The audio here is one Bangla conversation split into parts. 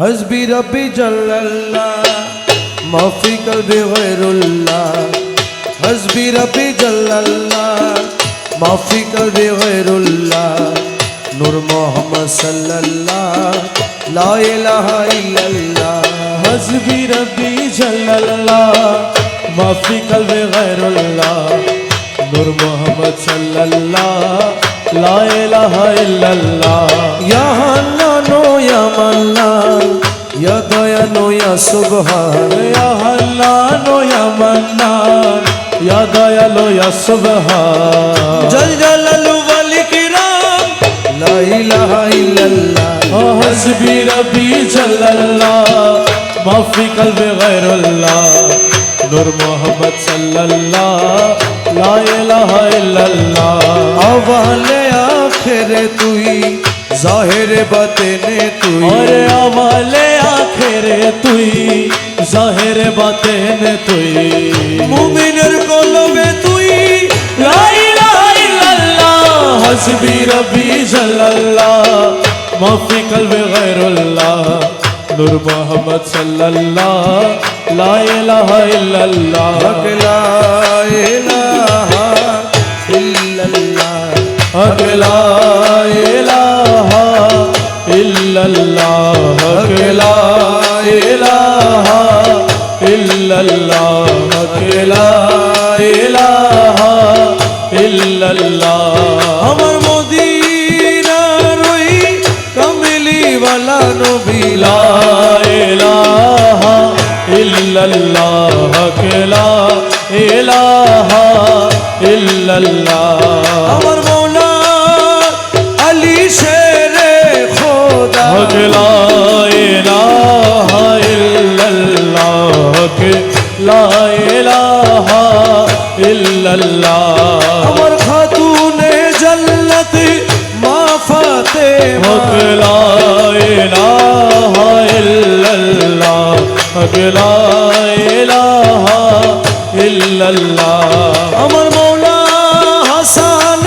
হসবি রব্বি জল্লাল্লাহ, মাফি কলবি গৈরুল্লাহ হসবি রব্বি জল্লাল্লাহ, মাফি কলবি গৈরুল্লাহ নূর মোহাম্মদ সাল্লাল্লাহ, লা ইলাহা ইল্লাল্লাহ। হসবি রব্বি জল্লাল্লাহ, মাফি কলবি গৈরুল্লাহ নূর মোহাম্মদ সাল্লাল্লাহ লা ইলাহা ইল্লাল্লাহ ইয়া হান্নানু ইয়া মান্নান ইয়া দয়ালু ইয়া সুবহান ইয়া হান্নানু ইয়া মান্নান ইয়া দয়ালু ইয়া সুবহান জল জালালু ওয়াল ইকরাম লা ইলাহা ইল্লাল্লাহ ও হাসবি রব্বি জাল্লাল্লাহ মাফি কলবে গায়রুল্লাহ মোহাম্মদ সাল্লাল্লাহ লা ইলাহা ইল্লাল্লাহ আওয়ালে আখেরে তুই জাহেরে বাতেনে তুই। ওরে আমালে আখেরে তুই জাহের বাতেন তুই। মুমিনের কলবে তুই। হাসবি রব্বি জাল্লাল্লাহ মাফি কলবে গায়রুল্লাহ নূর মোহাম্মদ সাল্লাল্লাহ লা ইলাহা ইল্লাল্লাহ লা ইলাহা हक ला इलाहा इल्लल्लाह हक ला इलाहा इल्लल्लाह हक ला इलाहा इल्लल्लाह আমার মদিনা রই কমলি ওয়ালা নবী লা ইলাহা ইল্লাল্লাহ হক লা ইল্লাল্লাহ লা ইলাহা ইল্লাল্লাহ আমার খাতুনে জন্নত মা ফাতেমা হক লা ইলাহা ইল্লাল্লাহ হক লা ইলাহা ইল্লাল্লাহ আমার মৌলা হাসান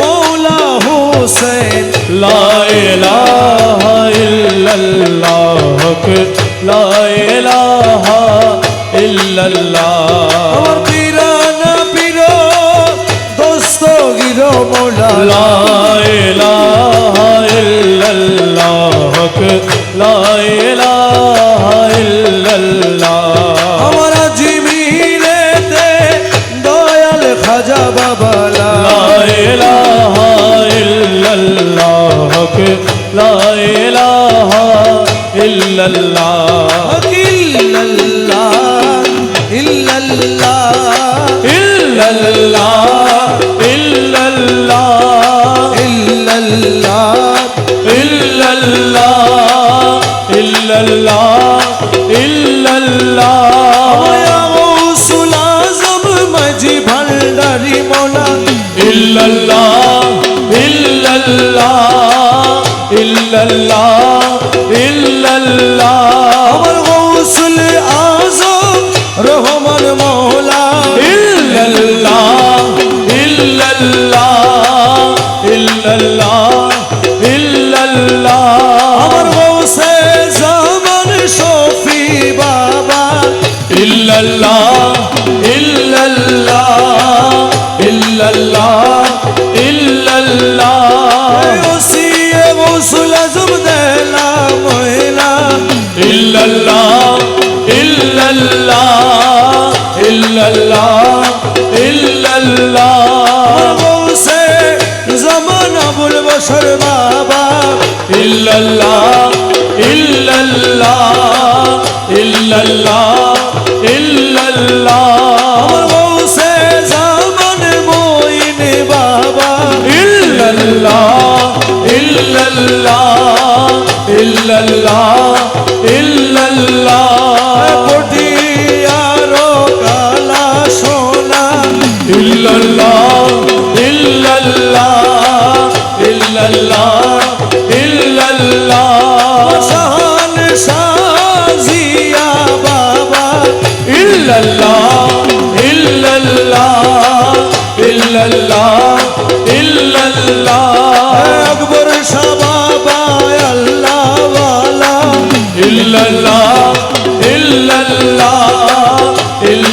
মৌলা হোসেন লা ইলাহা ইল্লাল্লাহ হক লা ইলাহা مولانا لا إله إلا الله لا إله إلا الله আমার জিমিলেতে দয়াল খাজা বাবা লা ইলাহা ইল্লাল্লাহ লা ইলাহা ইল্লাল্লাহ la la أكبر بابا. إلا الله إلا الله إلا الله.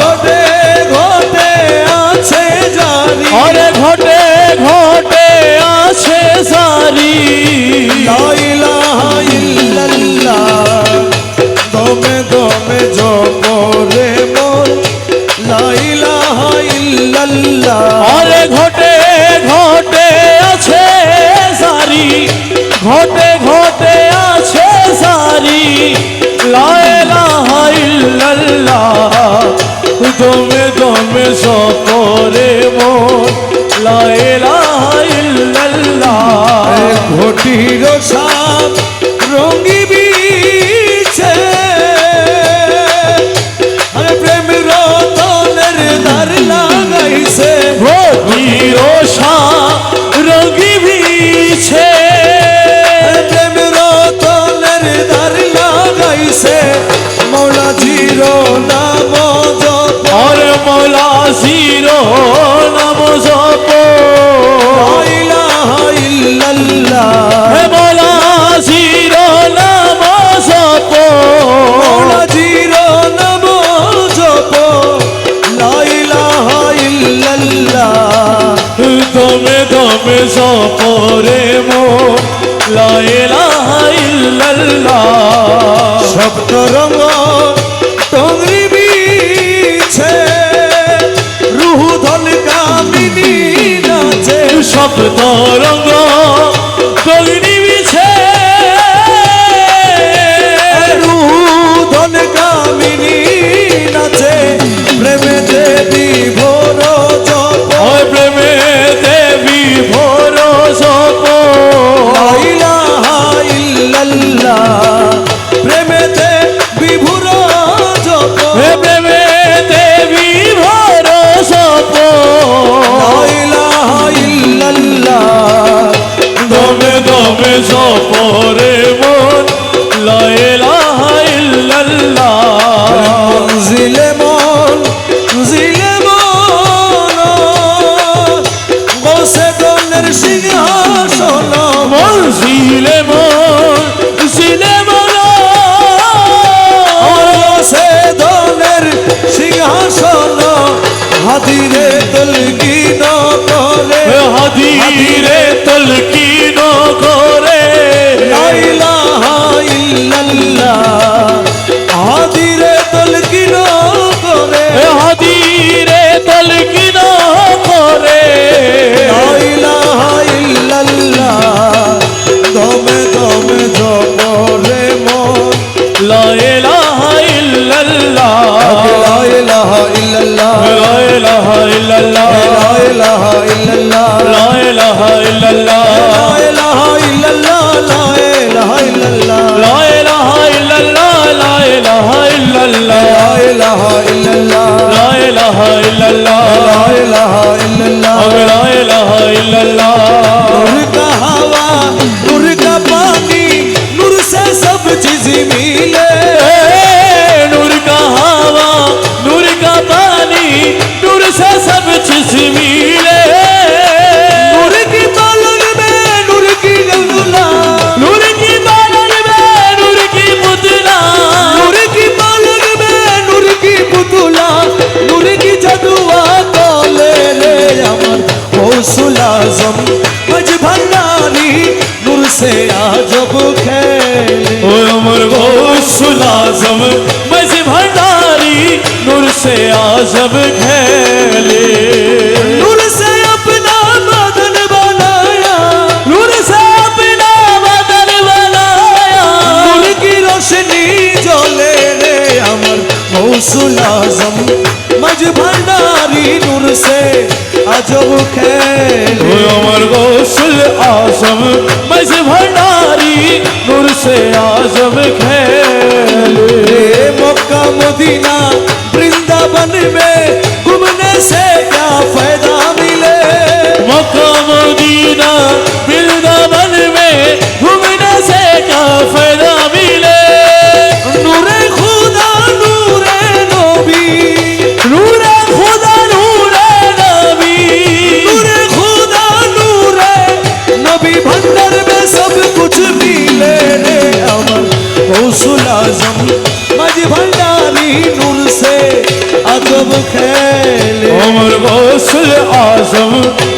ঘটে ঘটে আছে জারি দমে দমে সপরে মন। ঘটির সাপ রঙ্গি বিছে। আরে প্রেম রতনের দ্বার লাগাইছে। ঘটির রঙি বিছে। প্রেম রতনের দ্বার লাগাইছে। ilaha illallah la ilaha illallah la ilaha illallah nur ka hawa nur ka pani nur se sab cheez mile nur ka hawa nur ka pani nur se sab cheez mile আজব খেল আমার গোসল আজম মজ ভণ্ডারি নূর সে আজব খেল মক্কা মদিনা कुछ भी ले ले अमर गौसुल आजम मज भंडारी नूर से अजब खेल अमर गौसुल आजम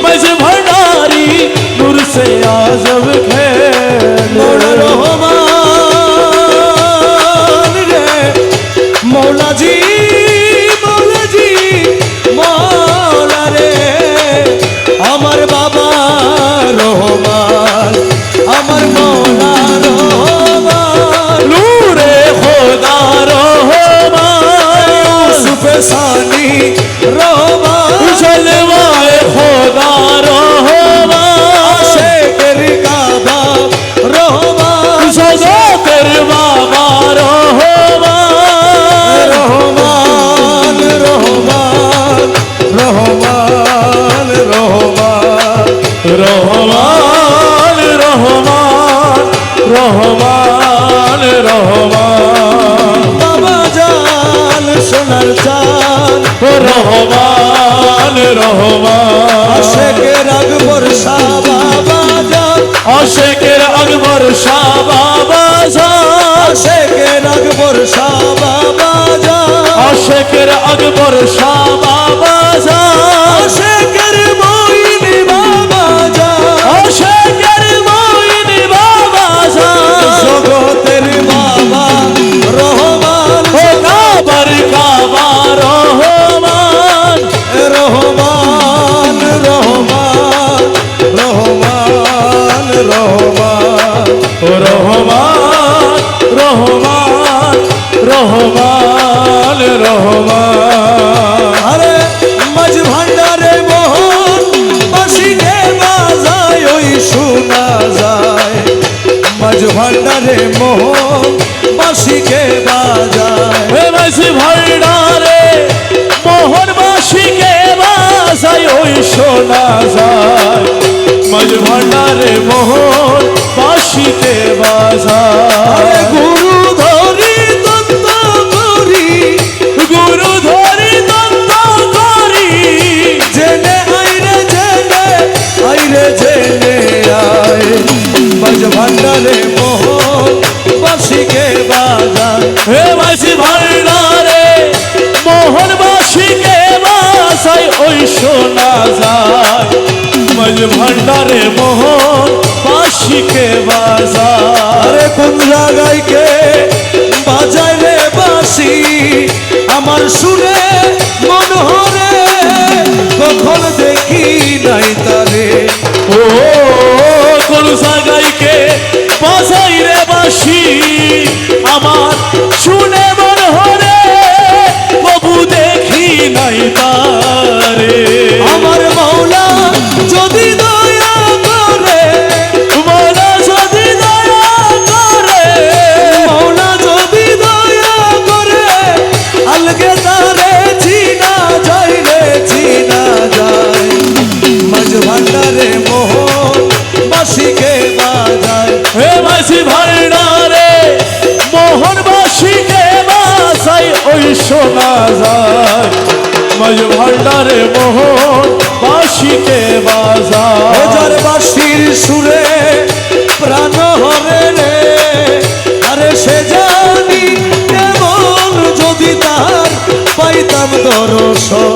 मज भंडारी नूर से अजब खेल শেখের আকবর শাহ বাবা শেখের মইন বাবা শেখের মইন বাবা জগতের বাবা রহমান। কাবার কাবা রহমান। রহমান রহমান রহমান রহমান। রহমান রহমান রহমান। রহমান। আরে মাঝ ভান্ডারে মোহন বাসিনে বাজায় ওই শোনা যায়। মাঝ ভান্ডারে মোহন বাসিকে বাজায়। মাঝ ভান্ডারে মোহন বাসিকে বাজায় ওই শোনা যায়। মাঝ ভান্ডারে মোহন বাসিকে বাজায়। ভান্ডারে মোহন বাসিকে বাজারে। কোন জায়গায় কে বাজায় রে বাসি আমার সুরে মনোহরে কখন দেখি নাই তারে। ও কোন জায়গায় কে বাজাই রে বাসি আমার শুনে So.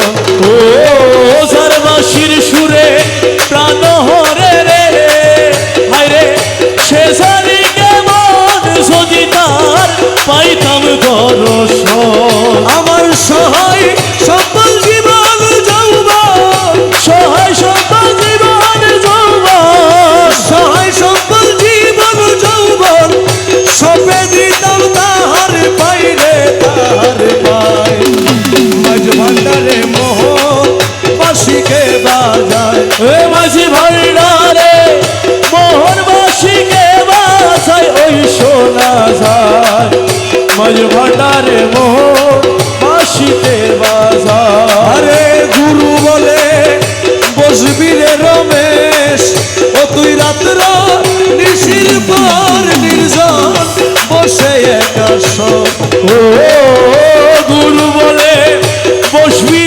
মাঝ ভান্ডারে মোহনবাসীতে বাজায় বাজারে গুরু বলে, বসবি রে রমেশ, ও তুই রাত্র নিশির পর নির্জন, বসে একাশ ও, গুরু বলে, বসবি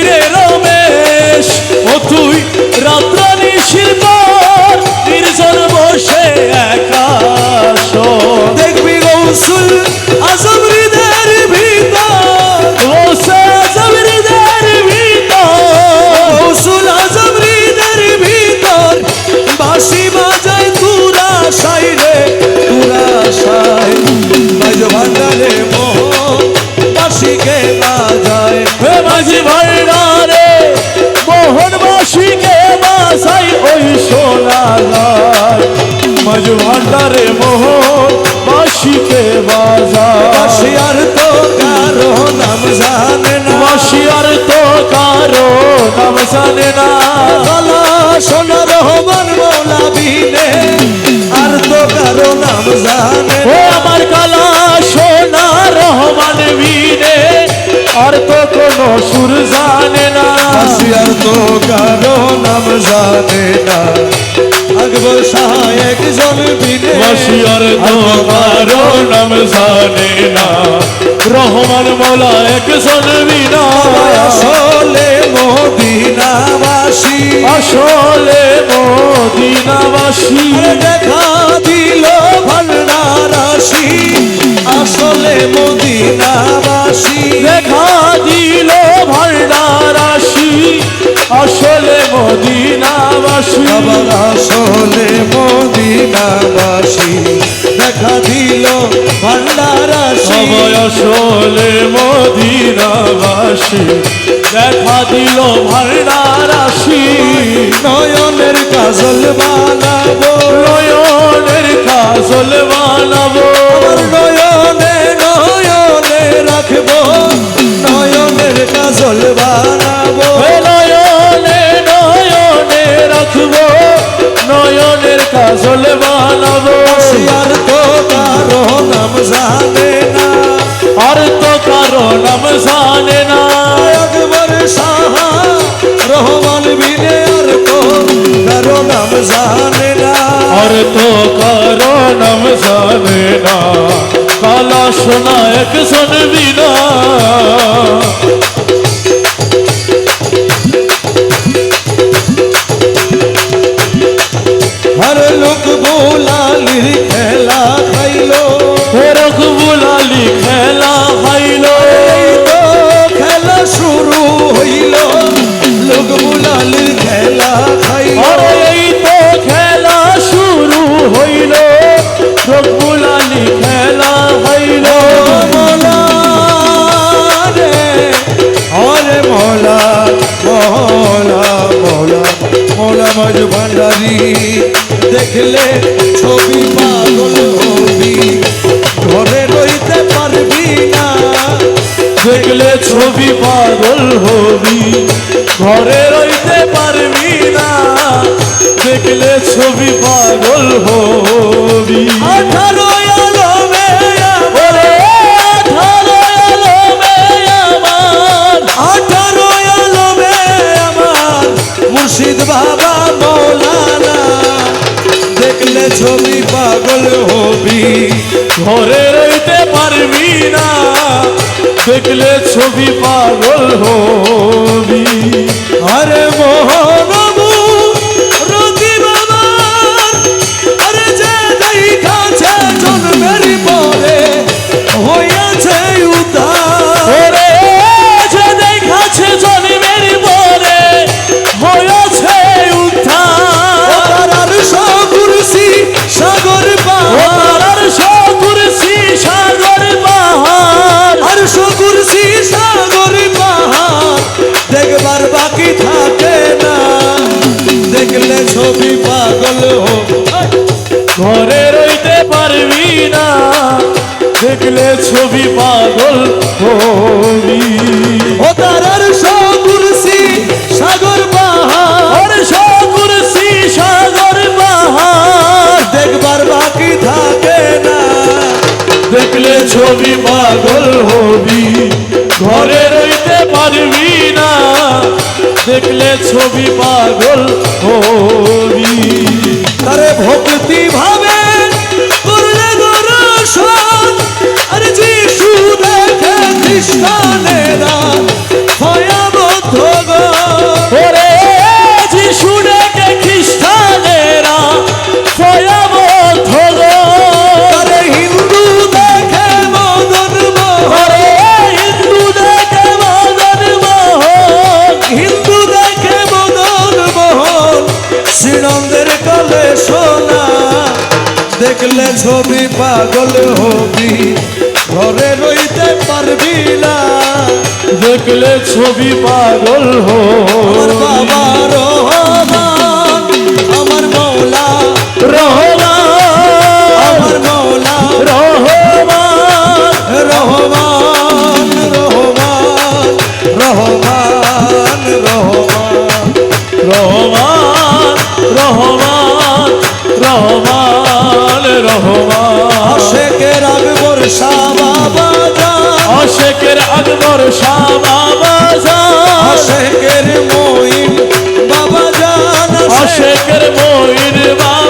মাঝ ভান্ডারে মোহনবাসীকে বাজায় বাসিয়ার তো কারও নাম জানে না। বাসিয়ার তো কারও নাম জানে না। গলা সোনা রহমান মৌলা বিনে আর তো কারও নাম জানে ও আমার কালা সোনা রহমান বিনে আর তো কোনো সুর জানে না। বাসিয়ার তো কারও নাম জানে না। আকবর শাহ একজন বিনে। বাসিয়ার তো নাম জানে না। রহমান মোলা একজন বিনা। আসলে মদিনাবাসী। আসলে মদিনাবাসী। দেখা দিল ভান্ডারাসী আসলে মদিনাবাসী। দেখা দিল ভান্ডারাশি আসলে মদিনাবাসী। আবার আসলে মদিনাবাসী। দেখা দিল ভান্ডারাসী সবাই আসলে মদিনাবাসী। দেখা দিল ভান্ডারাশি। নয়নের কাজল বানাবো। নয়নের কাজল বানাবো। নয়নে নয়নে রাখব। নয়নের কাজল বানাবো। রাখব নয়নের কাজল বানাবো। আর তো কারও নাম জানে না। আর তো কারও নাম জানে না। আকবর শাহ রহমান বিনে আর তো কারও নাম জানে না। আর তো কারও নাম জানে না। কালা সোনা এক শুনবি না হর লোক বোলালির খেলা খাইলো রঘুবুলালি খেলা হাইলো এই তো খেলা শুরু হইল লোক বোলালির খেলা খাইলো এই তো খেলা শুরু হইল রঘুবুলালি খেলা হইল মৌলা রে হরে মৌলা মৌলা মৌলা মৌলা মাঝ ভান্ডারি দেখলে ছবি পাগল হবি। ঘরে রইতে পারবি না। দেখলে ছবি পাগল হবি। ঘরে রইতে পারবি না। দেখলে ছবি পাগল হবি। আঠারো মুর্শিদ বাবা পাগল হবি। ঘরে রইতে পারবি না দেখলে ছবি পাগল হবি। আরে মোহনবু ছবি পাগল হবি। ও তারার সকুরসি সাগর পাহাড়। সকুরসি সাগর বাহার দেখবার বাকি থাকে না। দেখলে ছবি পাগল হবি। ঘরে রইতে পারবি না। দেখলে ছবি পাগল হবি। তারে ভক্তি ভাবে খ্রিস্টানেরা ভয়াবদ্ধ গো। ওরে। যিশু ডেকে খ্রিস্টানেরা হিন্দু দেখে মদন মোহন। হিন্দু ডেকে মদন মোহন। হিন্দু দেখে মদন মোহন। শ্রীনন্দের কলে সোনা দেখলে ছবি পাগল হবি। ঘরে রইতে না দেখলে ছবি পাগল আমার হবি বাবা রহমান আমার মৌলা রহমান আমার মৌলা রহমান রহমান রহমান রহমান। রহমান রহমান রহমান রহমান রহমান। আশেকের আকবর শাহ বাবা অশেকের আকবর শাহ বাবা আশেকের মঈন বাবা জান অশেকের ময়ূর বাবা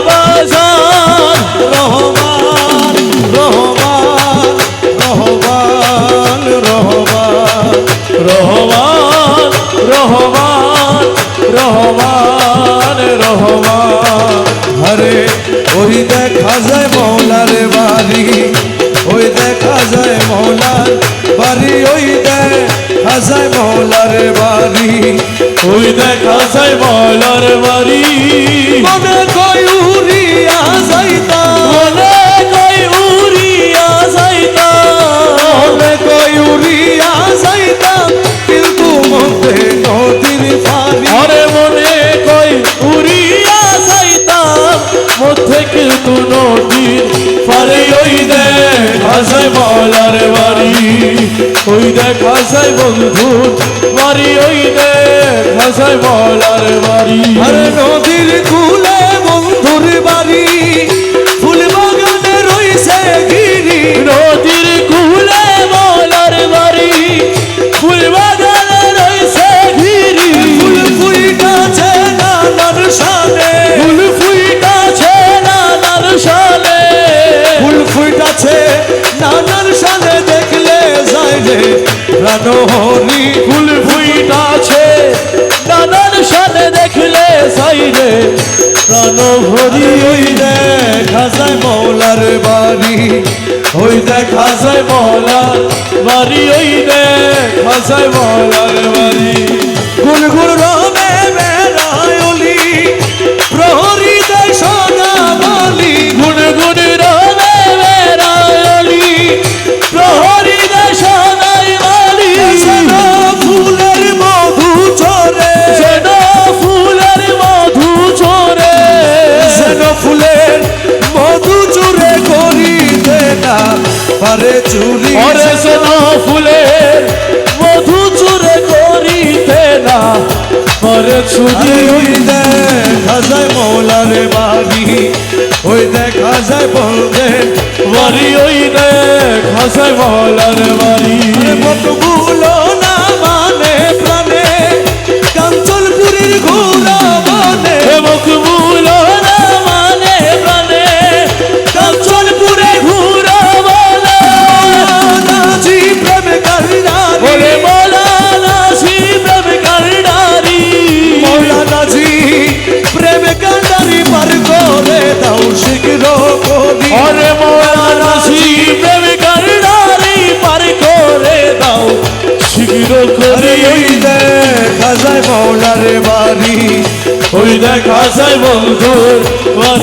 যায় মৌলার বাড়ি, ওই দেখ হাজায় মৌলার বাড়ি। ওই দেখ হাজায় মৌলার বাড়ি। মনে কই মধ্যে কিন্তু নদীর পারে ওই দেখা যায় মলার বাড়ি। ওই দেখা যায় বন্ধুর বাড়ি ওই দেখা যায় মলার বাড়ি। আরে নদীর কুলে বন্ধুর বাড়ি ফুল বাগানে রইছে গিরি। নদীর কুলে মলার বাড়ি ফুল বাগানে নানার সানে দেখলে রে প্রাণহরি ফুল ফুইটাছে। নানার সালে দেখলে সাইরে প্রাণ ভরি ওই দেখা যায় মৌলার বাড়ি। ওই দেখা যায় মলার বাড়ি, ওই দেখা যায় মলার বাড়ি। গুনগুন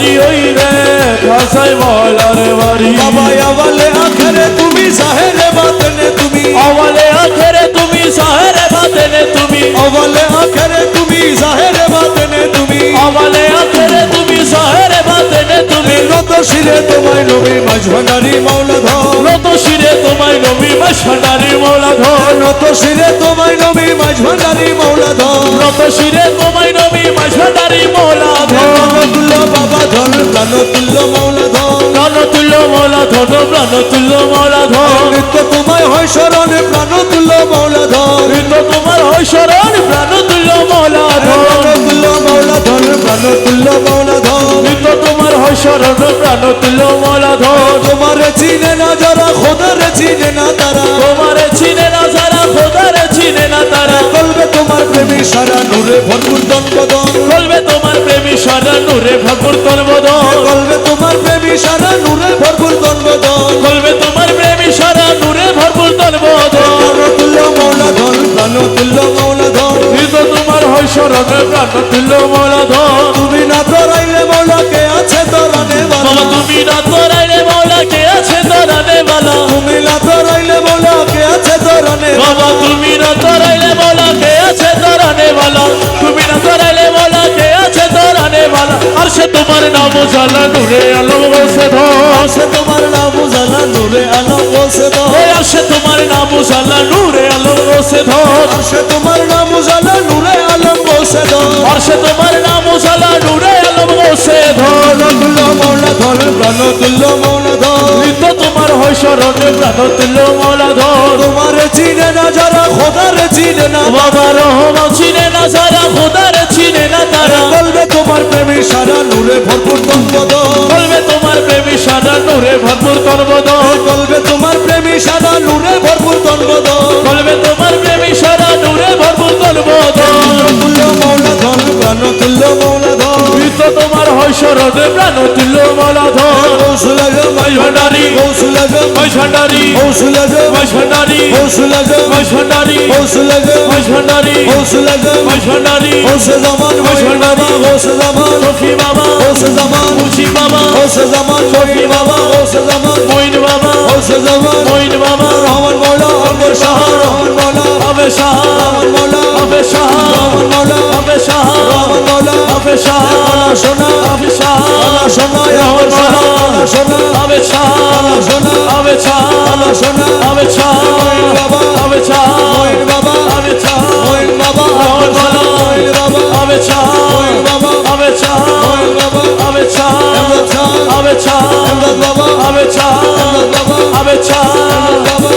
বাড়ি ওই দেখা যায় মৌলার বাড়ি। বাবা আওয়ালে আখরে তুমি সাহেরে বাতনে তুমি। আওয়ালে আখেরে তুমি সাহেরে বাতেনে তুমি। আওয়ালে আখরে তুমি সাহেরে বাতনে তুমি। আওয়ালে আখেরে তুমি সাহেরে বাতেনে তুমি। নত শিরে তোমায় নবী মাঝভান্ডারি মৌলা ধর নত শিরে মাঝভান্ডারি মৌলা ধন নত শিরে তোমায় নবী মাঝ ভান্ডারি মৌলা ধন নত শিরে তোমায় নবী মাঝভান্ডারি মৌলা প্রাণ তুল্য মৌলা ধন প্রাণ তুল্য মৌলা ধন প্রাণ তুল্য মৌলা ধন নিত্য তোমায় হয় স্মরণে প্রাণ তুল্য মৌলা ধন নিত্য তোমার হয় শরণ প্রাণ তুল্য মৌলা ধন প্রাণ তুল্য মৌলা ধন প্রাণ তুল্য মৌলা ধন নিত্য তোমার হয় শরণ প্রাণ তুল্য মৌলা তোমার চিনে না যারা খোদার চিনে না তারা। তোমার চিনে না যারা খোদার চিনে না তারা। বলবে তোমার প্রেমী সারা নূরে ভরপুর দনবদন বলবে তোমার প্রেমী সারা নূরে ভরপুর তোর বলবে তোমার প্রেমী সারা নূরে ভরপুর দনবদন বলবে তোমার প্রেমী সারা নূরে ভরপুর তোর বদন প্রাণতুল্য মৌলা ধন প্রাণতুল্য মৌলা ধন নিত্য তোমার হয় শরণ প্রাণ তুল্য মৌলা ধন তুমি না ধরাইলে মৌলা কে আছে ধরানে বাবা বালা তুমি না তোরাইলে মৌলা কে আছে তোরানে বালা? তুমি না ধরাইলে মৌলা কে আছে ধরানে বাবা তুমি না কে আছে তোরানে বালা। তুমি না তোরাইলে মৌলা কে আছে তোরানে বালা। আর সে তোমার নাম জালা নূরে আলো বসে সে তোমার নাম উজালা নূরে আলো বসে আর সে তোমার নাম জালা নূরে আলো বসে ধন সে তোমার নাম উজালা নূরে আলো বসে আর সে তোমার নাম জালা নূরে আলো বসে ধন প্রাণতুল্য মৌলা ধন প্রাণতুল্য মৌলা শরণে প্রাণ তুল্য মৌলা ধন তোমার চিনে না যারা খোদার চিনে না বাবা রহমা চিনে না যারা খোদার চিনে না তারা বলবে তোমার প্রেমী সারা নূরে ভরপুর দনবদন বলবে তোমার প্রেমী সারা নূরে ভরপুর করবদন বলবে তোমার প্রেমী সারা নূরে ভরপুর দনবদন বলবে তোমার প্রেমী সারা নূরে ভরপুর করবদন তুল্য মৌলা ধন প্রাণ তুল্য মৌলা ধন নিত্য তোমার হয় শরণে প্রাণ তুল্য মৌলা ধন কৌশল মাই ভান্ডারি কৌশল মাই ভান্ডারি কৌশল মাই ভান্ডারি কৌশল মাই ভান্ডারি কৌশল মাই ভান্ডারি কৌশল মাই ভান্ডারি কৌশল জামান কৌশল বাবা কৌশল জামান সফি বাবা কৌশল জামান মুচি বাবা কৌশল জামান বাবা কৌশল মইন বাবা কৌশল মইন বাবা রহমান মৌলা অমর শাহ সোনা শাহ সোনা রহমান মৌলা সোনা আবে শাহ সোনা আবে শাহ সোনা আবে শাহ বাবা মইন বাবা মইন বাবা মইন বাবা মইন বাবা মইন বাবা শাহ এমদাদ বাবা আবে শাহ এমদাদ বাবা